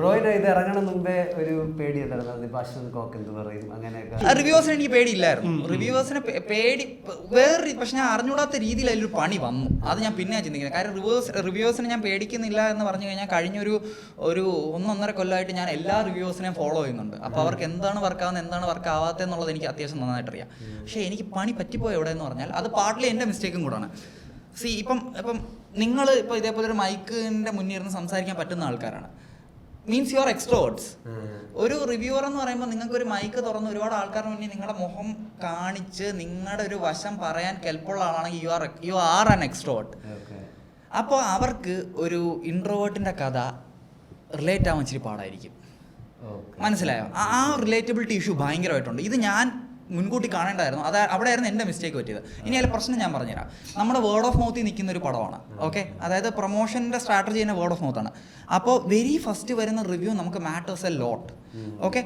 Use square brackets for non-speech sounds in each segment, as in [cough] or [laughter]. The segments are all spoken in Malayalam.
ബ്രോയിന് ഇത് ഇറങ്ങണ മുമ്പേ ഒരു പേടി ഉണ്ടായിരുന്നു ഇപ്പൊ അശ്വന്ത് കോക്ക് എന്ത് പറയും? അങ്ങനെയൊക്കെ. റിവ്യൂവേഴ്സിന് എനിക്ക് പേടിയില്ലായിരുന്നു. റിവ്യൂവേഴ്സിന് പേടി വേറെ പക്ഷെ ഞാൻ അറിഞ്ഞൂടാത്ത രീതിയിൽ അതിലൊരു പണി വന്നു. അത് ഞാൻ പിന്നെ ചിന്തിക്കുന്നത്. കാര്യം റിവ്യൂസ് റിവ്യൂവേഴ്സിനെ ഞാൻ പേടിക്കുന്നില്ല എന്ന് പറഞ്ഞു കഴിഞ്ഞാൽ കഴിഞ്ഞൊരു ഒരു ഒന്നൊന്നര കൊല്ലമായിട്ട് ഞാൻ എല്ലാ റിവ്യൂവേഴ്സിനെയും ഫോളോ ചെയ്യുന്നുണ്ട്. അപ്പോൾ അവർക്ക് എന്താണ് വർക്കാവുന്നത് എന്താണ് വർക്ക് ആവാത്തത് എന്നുള്ളത് എനിക്ക് അത്യാവശ്യം നന്നായിട്ട് അറിയാം പക്ഷേ എനിക്ക് പണി പറ്റിപ്പോയി എവിടെ എന്ന് പറഞ്ഞാൽ അത് പാർട്ട്ലി എന്റെ മിസ്റ്റേക്കും കൂടാണ്. സി ഇപ്പം ഇപ്പം നിങ്ങൾ ഇപ്പോൾ ഇതേപോലെ ഒരു മൈക്കിന്റെ മുന്നിൽ ഇരുന്ന് സംസാരിക്കാൻ പറ്റുന്ന ആൾക്കാരാണ്. മീൻസ് യുവർ എക്സ്ട്രോട്സ് ഒരു റിവ്യൂവർ എന്ന് പറയുമ്പോൾ നിങ്ങൾക്ക് ഒരു മൈക്ക് തുറന്ന് ഒരുപാട് ആൾക്കാരുടെ മുന്നിൽ നിങ്ങളുടെ മുഖം കാണിച്ച് നിങ്ങളുടെ ഒരു വശം പറയാൻ കെൽപ്പുള്ള ആളാണെങ്കിൽ you are you are an extrovert അപ്പോൾ അവർക്ക് ഒരു ഇൻട്രോവേർട്ടിന്റെ കഥ റിലേറ്റ് ആവാൻ ഇച്ചിരി പാടായിരിക്കും. മനസ്സിലായോ? ആ- ആ റിലേറ്റബിലിറ്റി ഇഷ്യൂ ഭയങ്കരമായിട്ടുണ്ട്. ഇത് ഞാൻ മുൻകൂട്ടി കാണേണ്ടായിരുന്നു. അത് അവിടെയായിരുന്നു എന്റെ മിസ്റ്റേക്ക് പറ്റിയത്. ഇനി അതിൽ പ്രശ്നം ഞാൻ പറഞ്ഞുതരാം. നമ്മുടെ വേർഡ് ഓഫ് മൗത്തിൽ നിൽക്കുന്ന ഒരു പടമാണ്. ഓക്കെ അതായത് പ്രൊമോഷന്റെ സ്ട്രാറ്റജി തന്നെ വേർഡ് ഓഫ് മൗത്താണ് അപ്പോൾ വെരി ഫസ്റ്റ് വരുന്ന റിവ്യൂ നമുക്ക് മാറ്റേഴ്സ് എ ലോട്ട് ഓക്കെ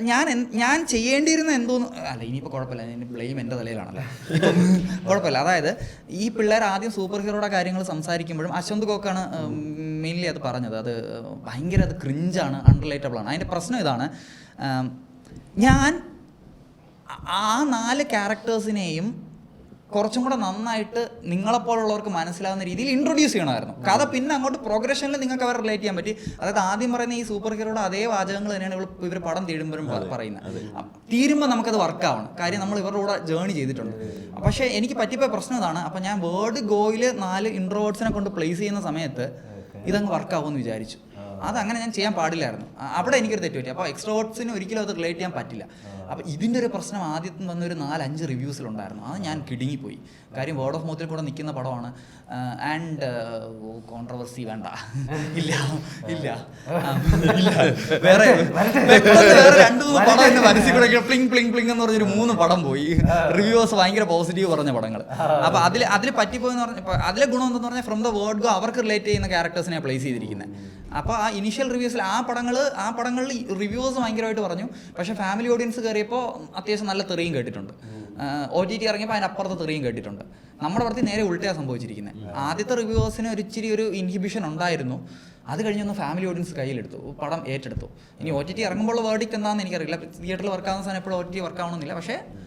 ഞാൻ ഞാൻ ചെയ്യേണ്ടിയിരുന്ന എന്തോന്ന് അല്ല ഇനിയിപ്പോൾ കുഴപ്പമില്ല. ഇനി ബ്ലെയിം എന്റെ തലയിലാണല്ലോ. [laughs] കുഴപ്പമില്ല. അതായത് ഈ പിള്ളേർ ആദ്യം സൂപ്പർ ഹീറോയുടെ കാര്യങ്ങൾ സംസാരിക്കുമ്പോഴും അശ്വന്ത് കോക്കാണ് മെയിൻലി അത് പറഞ്ഞത്. അത് ഭയങ്കര അത് ക്രിഞ്ചാണ് അൺറിലേറ്റബിൾ ആണ്. അതിന്റെ പ്രശ്നം ഇതാണ് ഞാൻ ആ- നാല് ക്യാരക്ടേഴ്സിനെയും കുറച്ചും കൂടെ നന്നായിട്ട് നിങ്ങളെപ്പോലുള്ളവർക്ക് മനസ്സിലാവുന്ന രീതിയിൽ ഇൻട്രൊഡ്യൂസ് ചെയ്യണമായിരുന്നു. കഥ പിന്നെ അങ്ങോട്ട് പ്രോഗ്രഷനിൽ നിങ്ങൾക്ക് അവരെ റിലേറ്റ് ചെയ്യാൻ പറ്റി. അതായത് ആദ്യം പറയുന്ന ഈ സൂപ്പർ ഹീറോയുടെ അതേ വാചകങ്ങൾ തന്നെയാണ് ഇവർ ഇവർ പടം തീരുമ്പോഴും പറയുന്നത്. തീരുമ്പോൾ നമുക്കത് വർക്കാവണം കാര്യം നമ്മൾ ഇവരുടെ കൂടെ ജേണി ചെയ്തിട്ടുണ്ട്. പക്ഷേ എനിക്ക് പറ്റിപ്പോയ പ്രശ്നം ഇതാണ്. അപ്പം ഞാൻ വേർഡ് ഗോയിൽ നാല് ഇൻട്രോവേർട്സിനെ കൊണ്ട് പ്ലേസ് ചെയ്യുന്ന സമയത്ത് ഇതങ്ങ് വർക്കാവുമെന്ന് വിചാരിച്ചു. അതങ്ങനെ ഞാൻ ചെയ്യാൻ പാടില്ലായിരുന്നു. അവിടെ എനിക്കൊരു തെറ്റ് പറ്റി. അപ്പോൾ എക്സ്ട്രോട്ട്സിന് ഒരിക്കലും അത് റിലേറ്റ് ചെയ്യാൻ പറ്റില്ല. അപ്പോൾ ഇതിന്റെ ഒരു പ്രശ്നം ആദ്യത്തെ വന്ന ഒരു നാലഞ്ച് റിവ്യൂസിലുണ്ടായിരുന്നു. അത് ഞാൻ കിടുങ്ങിപ്പോയി. കാര്യം വേർഡ് ഓഫ് മൗത്തിൽ കൂടെ നിൽക്കുന്ന പടമാണ്. ആൻഡ് കോൺട്രവേഴ്സി വേണ്ട. ഇല്ല ഇല്ല. ഇല്ല. വേറെ വേറെ രണ്ട് മൂന്ന് പടം മനസ്സിൽ കൂടെ പ്ലിങ് പ്ലിങ് പ്ലിങ് എന്ന് പറഞ്ഞൊരു മൂന്ന് പടം പോയി. റിവ്യൂസ് ഭയങ്കര പോസിറ്റീവ് പറഞ്ഞ പടങ്ങൾ അപ്പോൾ അതിൽ അതിൽ പറ്റിപ്പോയെന്ന് പറഞ്ഞ ഇപ്പൊ അതിലെ ഗുണം എന്തെന്ന് പറഞ്ഞാൽ ഫ്രം ദ വേർഡ് ഗോ അവർക്ക് റിലേറ്റ് ചെയ്യുന്ന ക്യാരക്ടേഴ്സിനെ പ്ലേസ് ചെയ്തിരിക്കുന്നത് അപ്പോൾ ആ ഇനീഷ്യൽ റിവ്യൂസിൽ ആ പടങ്ങൾ ആ പടങ്ങളിൽ റിവ്യൂസ് ഭയങ്കരമായിട്ട് പറഞ്ഞു. പക്ഷേ ഫാമിലി ഓഡിയൻസ് കയറിയപ്പോൾ അത്യാവശ്യം നല്ല തെറിയും കേട്ടിട്ടുണ്ട്. ഒ ടി ടി ഇറങ്ങിയപ്പോൾ അതിനപ്പുറത്ത് തെറിയും കേട്ടിട്ടുണ്ട്. നമ്മുടെ പടത്തിൽ നേരെ ഉൾട്ടയാണ് സംഭവിച്ചിരിക്കുന്നത് ആദ്യത്തെ റിവ്യൂവേഴ്സിന് ഒരു ഇച്ചിരി ഒരു ഇൻഹിബിഷൻ ഉണ്ടായിരുന്നു. അത് കഴിഞ്ഞൊന്ന് ഫാമിലി ഓഡിയൻസ് കയ്യിലെടുത്തു. പടം ഏറ്റെടുത്തു. ഇനി ഒ ടി ടി ഇറങ്ങുമ്പോൾ വേർഡിക്റ്റ് എന്താണെന്ന് എനിക്കറിയില്ല. തിയേറ്ററിൽ വർക്കാവുന്ന സാധനം എപ്പോഴും ഒ ടി ടി വർക്കാവണമെന്നില്ല പക്ഷേ